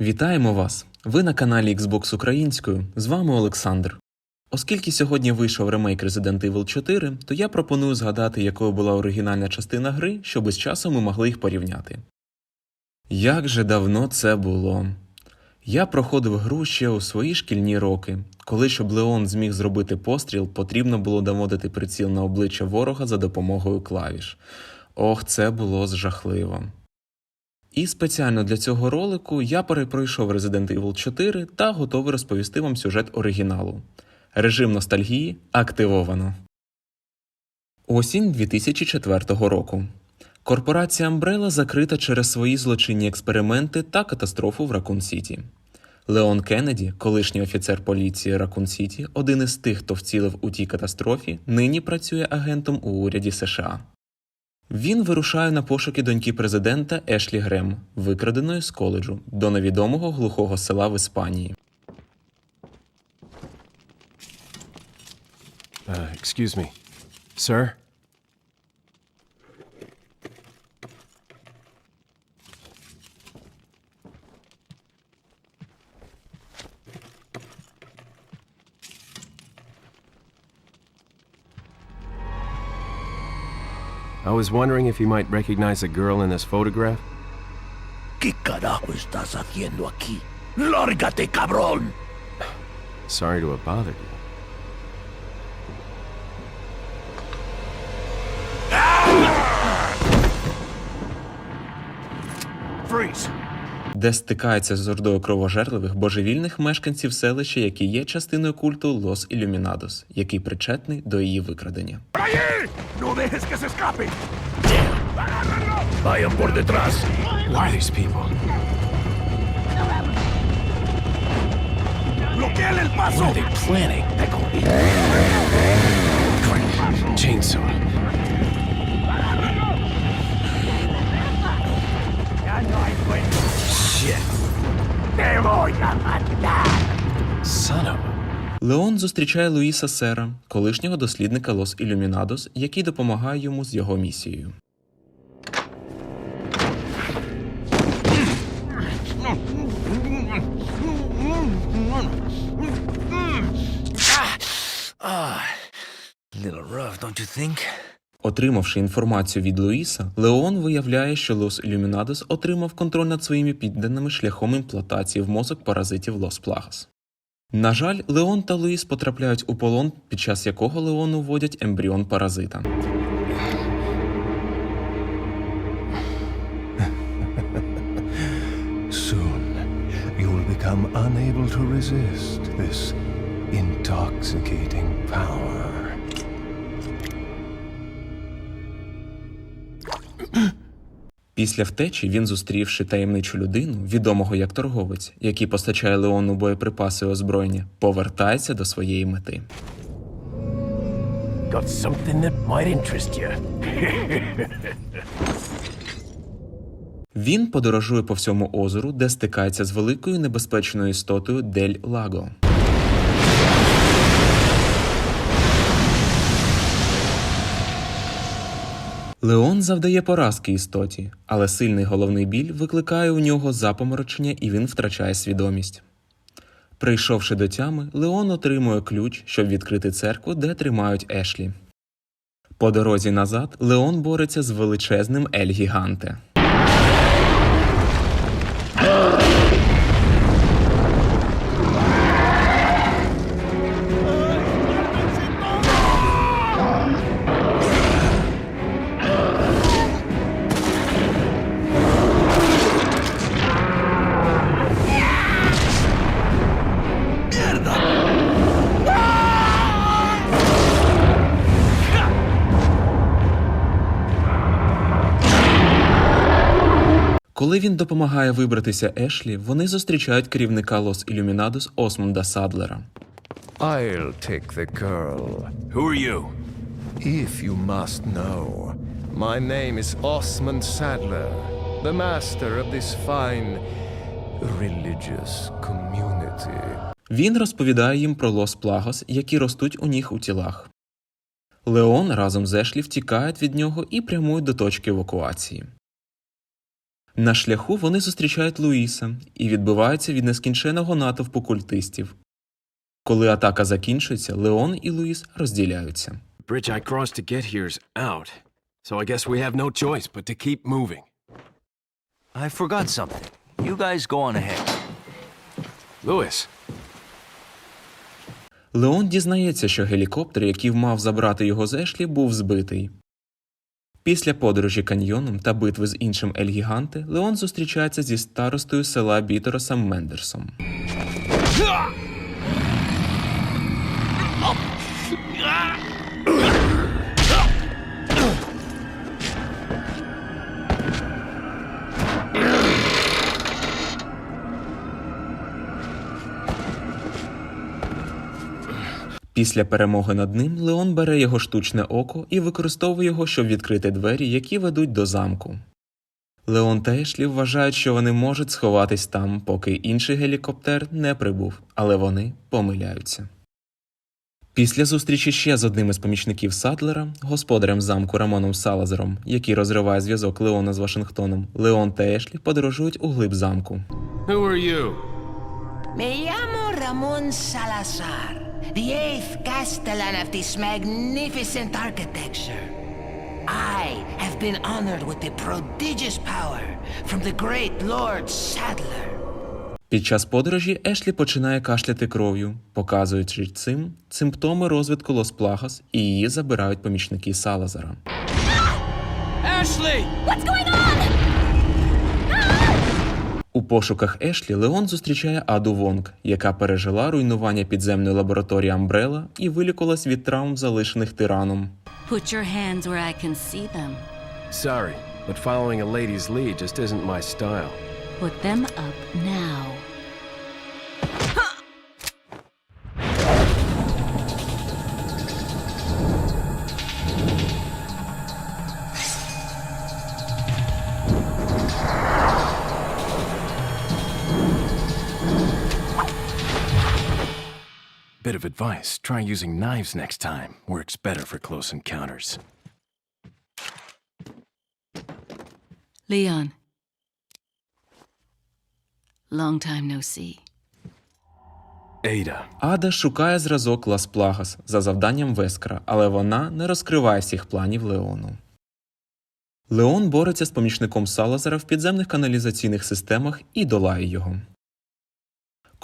Вітаємо вас! Ви на каналі Xbox Українською. З вами Олександр. Оскільки сьогодні вийшов ремейк Resident Evil 4, то я пропоную згадати, якою була оригінальна частина гри, щоб з часом ми могли їх порівняти. Як же давно це було? Я проходив гру ще у свої шкільні роки, коли щоб Леон зміг зробити постріл, потрібно було доводити приціл на обличчя ворога за допомогою клавіш. Ох, це було жахливо. І спеціально для цього ролику я перепройшов Resident Evil 4 та готовий розповісти вам сюжет оригіналу. Режим ностальгії активовано. Осінь 2004 року. Корпорація Umbrella закрита через свої злочинні експерименти та катастрофу в Ракун Сіті. Леон Кеннеді, колишній офіцер поліції Ракун Сіті, один із тих, хто вцілив у тій катастрофі, нині працює агентом у уряді США. Він вирушає на пошуки доньки президента Ешлі Грем, викраденої з коледжу, до невідомого глухого села в Іспанії. Uh, excuse me. Sir? I was wondering if you might recognize a girl in this photograph. ¿Qué carajo estás haciendo aquí? ¡Lárgate, cabrón! Sorry to have bothered you. Freeze! де стикається з ордою кровожерливих божевільних мешканців селища, які є частиною культу Лос Ілюмінадос, який причетний до її викрадення. ¡Allí! ¡No dejes que se escape! Vayan por detrás. Who are these people? ¡Bloqueen el paso! What are they planning? Chainsaw. Shit! ¡Te voy a matar! Son of a. Леон зустрічає Луїса Сера, колишнього дослідника Лос Ілюмінадос, який допомагає йому з його місією. Отримавши інформацію від Луїса, Леон виявляє, що Лос Ілюмінадос отримав контроль над своїми підданими шляхом імплантації в мозок паразитів Лос Плагас. На жаль, Леон та Луїс потрапляють у полон, під час якого Леону вводять ембріон паразита. Soon, you will become unable to resist this intoxicating power. Після втечі він, зустрівши таємничу людину, відомого як торговець, який постачає Леону боєприпаси і озброєння, повертається до своєї мети. Got something that might interest you. Він подорожує по всьому озеру, де стикається з великою небезпечною істотою Дель Лаго. Леон завдає поразки істоті, але сильний головний біль викликає у нього запоморочення і він втрачає свідомість. Прийшовши до тями, Леон отримує ключ, щоб відкрити церкву, де тримають Ешлі. По дорозі назад Леон бореться з величезним Ель Гіганте. Коли він допомагає вибратися Ешлі, вони зустрічають керівника Лос Ілюмінадос Осмунда Садлера. I'll take the girl, Who are you? if you must know. My name is Osmond Sadler, the master of this fine religious community. Він розповідає їм про Лос Плагос, які ростуть у них у тілах. Леон разом з Ешлі втікають від нього і прямують до точки евакуації. На шляху вони зустрічають Луїса і відбиваються від нескінченого натовпу культистів. Коли атака закінчується, Леон і Луїс розділяються. Bridge I crossed to get here's out. So I guess we have no choice but to keep moving. I forgot something. You guys go on ahead. Lewis, Леон дізнається, що гелікоптер, який мав забрати його з Ешлі, був збитий. Після подорожі каньйоном та битви з іншим Ель-Гіганте Леон зустрічається зі старостою села Бітеросом Мендерсом. Після перемоги над ним Леон бере його штучне око і використовує його, щоб відкрити двері, які ведуть до замку. Леон та Ешлі вважають, що вони можуть сховатись там, поки інший гелікоптер не прибув, але вони помиляються. Після зустрічі ще з одним із помічників Садлера, господарем замку Рамоном Салазером, який розриває зв'язок Леона з Вашингтоном, Леон та Ешлі подорожують у глиб замку. who are you? Me llamo Ramon Salazar, the eighth Castellan of this magnificent architecture. I have been honored with the prodigious power from the great Lord Sadler. Під час подорожі Ешлі починає кашляти кров'ю, показуючи цим симптоми розвитку Лос-Плагас, і її забирають помічники Салазара. У пошуках Ешлі Леон зустрічає Аду Вонг, яка пережила руйнування підземної лабораторії Амбрела і вилікувалась від травм, залишених тираном. Put your hands where I can see them. Sorry, but following a lady's lead just isn't my style. Put them up now. Of advice try using knives next time. Works better for close encounters. Leon. Long time no see. Ada, Ада шукає зразок Лас Плагас за завданням Вескара, але вона не розкриває всіх планів Леону. Леон бореться з помічником Салазара в підземних каналізаційних системах і долає його.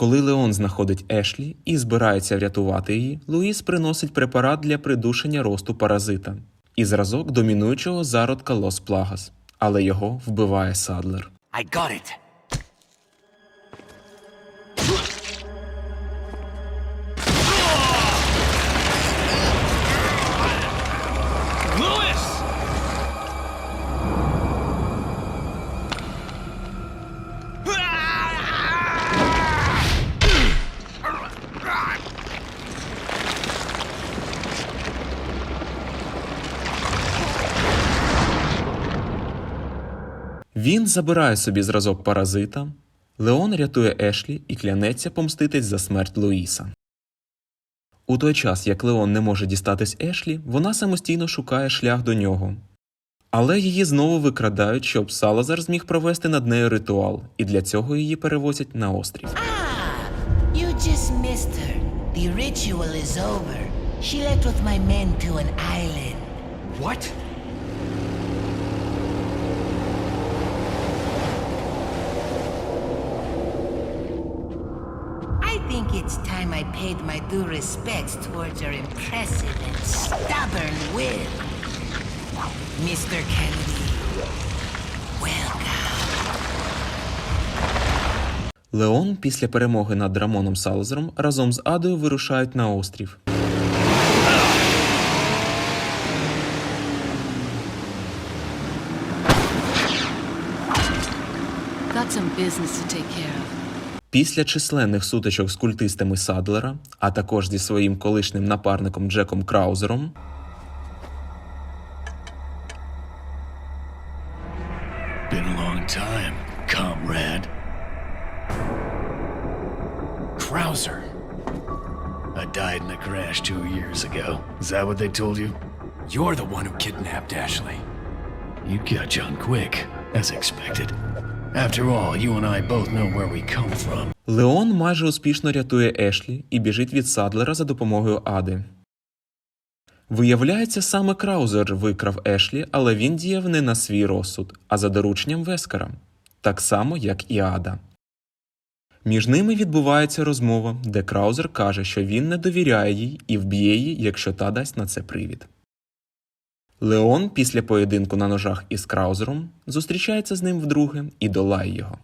Коли Леон знаходить Ешлі і збирається врятувати її, Луїс приносить препарат для придушення росту паразита і зразок домінуючого зародка Лос Плагас, але його вбиває Садлер. I got it. Він забирає собі зразок паразита. Леон рятує Ешлі і клянеться помститись за смерть Луїса. У той час, як Леон не може дістатись Ешлі, вона самостійно шукає шлях до нього. Але її знову викрадають, щоб Салазар зміг провести над нею ритуал, і для цього її перевозять на острів. Ah, you just missed her. The ritual is over. She left with my men to an island. What? I think it's time I paid my due respects towards your impressive and stubborn will. Mr. Kennedy, welcome. Леон після перемоги над Рамоном Салазаром разом з Адою вирушають на острів. Got some business to take care of. Після численних сутичок з культистами Садлера, а також зі своїм колишнім напарником Джеком Краузером, Been a long time, comrade. Krauser. I died in a crash two years ago. Is that what they told you? You're the one who kidnapped Ashley. You catch on quick, as expected. After all, you and I both know where we come from. Леон майже успішно рятує Ешлі і біжить від Садлера за допомогою Ади. Виявляється, саме Краузер викрав Ешлі, але він діяв не на свій розсуд, а за дорученням Вескера, так само, як і Ада. Між ними відбувається розмова, де Краузер каже, що він не довіряє їй і вб'є її, якщо та дасть на це привід. Леон після поєдинку на ножах із Краузером зустрічається з ним вдруге і долає його.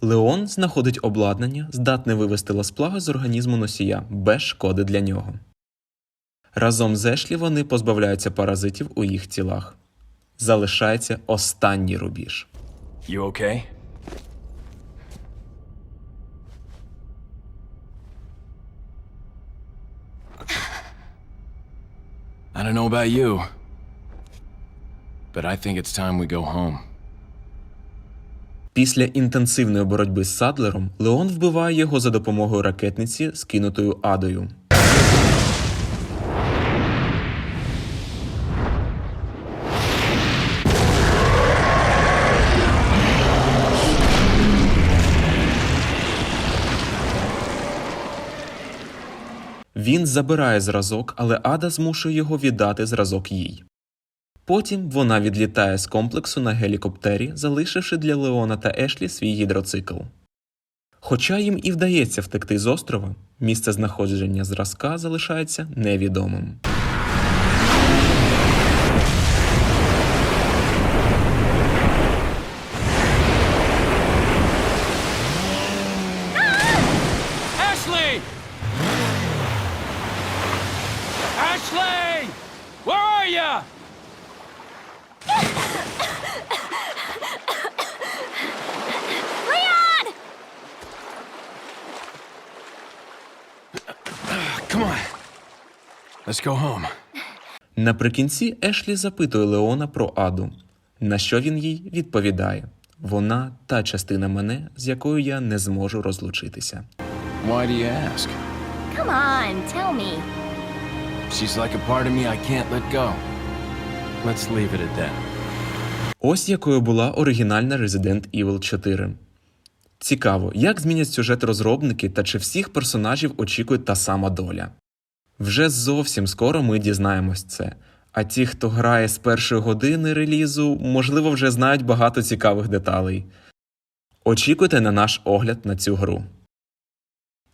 Леон знаходить обладнання, здатне вивести ласплага з організму носія без шкоди для нього. Разом з Ешлі вони позбавляються паразитів у їх тілах. Залишається останній рубіж. You okay? I don't know about you, but I think it's time we go home. Після інтенсивної боротьби з Садлером Леон вбиває його за допомогою ракетниці, скинутою адою. Він забирає зразок, але Ада змушує його віддати зразок їй. Потім вона відлітає з комплексу на гелікоптері, залишивши для Леона та Ешлі свій гідроцикл. Хоча їм і вдається втекти з острова, місце знаходження зразка залишається невідомим. Ashley! Ashley! Where are you? Come on. Let's go home. Наприкінці Ешлі запитує Леона про Аду, на що він їй відповідає: вона та частина мене, з якою я не зможу розлучитися. Why do you ask? Come on, tell me. She's like a part of me I can't let go. Let's leave it at that. Ось якою була оригінальна Resident Evil 4. Цікаво, як змінять сюжет розробники та чи всіх персонажів очікує та сама доля. Вже зовсім скоро ми дізнаємось це. А ті, хто грає з першої години релізу, можливо, вже знають багато цікавих деталей. Очікуйте на наш огляд на цю гру.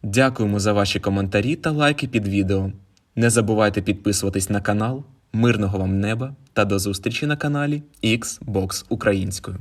Дякуємо за ваші коментарі та лайки під відео. Не забувайте підписуватись на канал. Мирного вам неба та до зустрічі на каналі Xbox українською.